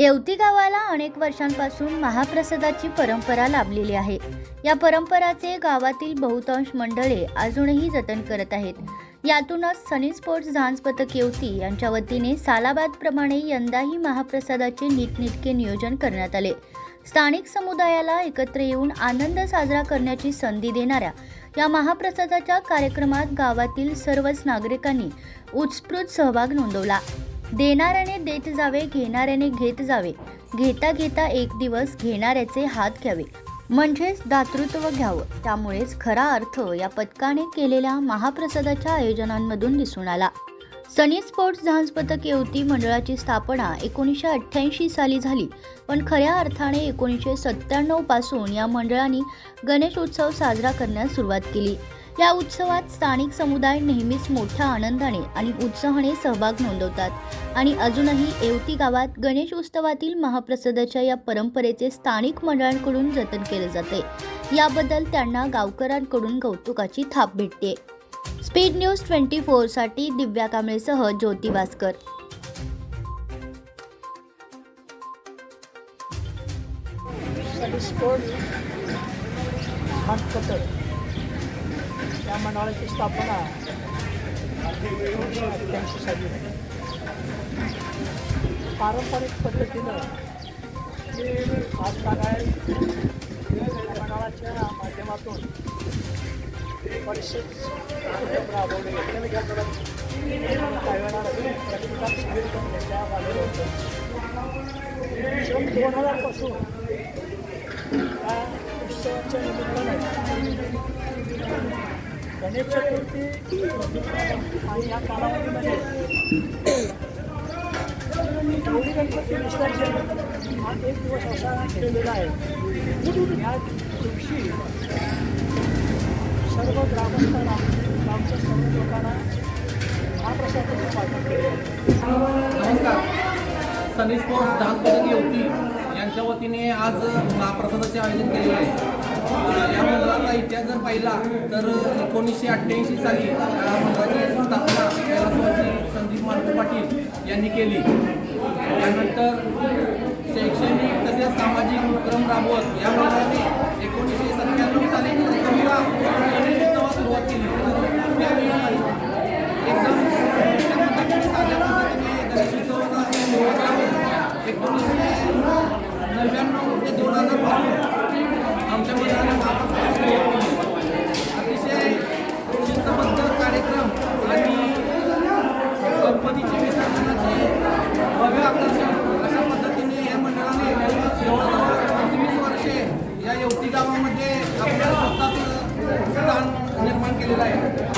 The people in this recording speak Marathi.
येवती गावाला अनेक वर्षांपासून महाप्रसादाची परंपरा लाभलेली आहे. या परंपराचे गावातील बहुतांश मंडळे अजूनही जतन करत आहेत. यातूनच सनी स्पोर्ट्स झांज पथक येवती यांच्या वतीने सालाबादप्रमाणे यंदाही महाप्रसादाचे नीटनेटके नियोजन करण्यात आले. स्थानिक समुदायाला एकत्र येऊन आनंद साजरा करण्याची संधी देणाऱ्या या महाप्रसादाच्या कार्यक्रमात गावातील सर्वच नागरिकांनी उत्स्फूर्त सहभाग नोंदवला. देणाऱ्याने देत जावे घेणाऱ्याने घेत जावे. घेता घेता एक दिवस घेणाऱ्याचे हात घ्यावे. म्हणजेच दातृत्व घ्यावं. त्यामुळेच खरा अर्थ या पथकाने केलेल्या महाप्रसादाच्या आयोजनांमधून दिसून आला. सनी स्पोर्ट्स झांज पथक युवती मंडळाची स्थापना एकोणीसशे अठ्ठ्याऐंशी साली झाली. पण खऱ्या अर्थाने एकोणीसशे सत्त्याण्णवपासून या मंडळाने गणेश उत्सव साजरा करण्यास सुरुवात केली. या उत्सवात स्थानिक समुदाय नेहमीच मोठ्या आनंदाने आणि उत्साहाने सहभाग नोंदवतात. आणि अजूनही येवती गावात गणेश उत्सवातील महाप्रसादाच्या या परंपरेचे स्थानिक मंडळांकडून जतन केले जाते. याबद्दल त्यांना गावकऱ्यांकडून कौतुकाची थाप भेटते. स्पीड न्यूज ट्वेंटी फोरसाठी दिव्या कांबळेसह ज्योती भास्कर. स्पोर्ट या मंडळाची स्थापना एकोणीसशे अठ्ठ्याऐंशी साली झाली. पारंपरिक पद्धतीनं आज काय मंडळाच्या माध्यमातून परिषद उपक्रम राबवले गेले. काही वेळा रक्तदान शिबिर पण घेतल्या आलेलं होतं सन दोन हजारपासून या उत्सवाच्या निमित्तानं गणेश चतुर्थी आणि या कालावधीमध्ये गौरी गणपती विसर्जन हा एक दिवस असा केलेला आहे. या दिवशी सर्व ग्रामस्थांना गावच्या सर्व लोकांना महाप्रसादाचं वाटप केलं. नमस्कार. सनी स्पोर्ट्स धान पदक यांच्या वतीने आज महाप्रसादाचे आयोजन केलेले आहे. या मंडळाचा इतिहास जर पाहिला तर एकोणीसशे अठ्ठ्याऐंशी साली या स्थापना कैलासवासी संदीप मालको पाटील यांनी केली. त्यानंतर शैक्षणिक तसेच सामाजिक उपक्रम राबवत या मंडळाने एकोणीसशे सत्त्याण्णव साली प्रथमदा सुरुवात केली. त्यावेळी एकदम साध्या पद्धतीने गणेश एकोणीसशे नव्याण्णव ते दोन हजार केलेला आहे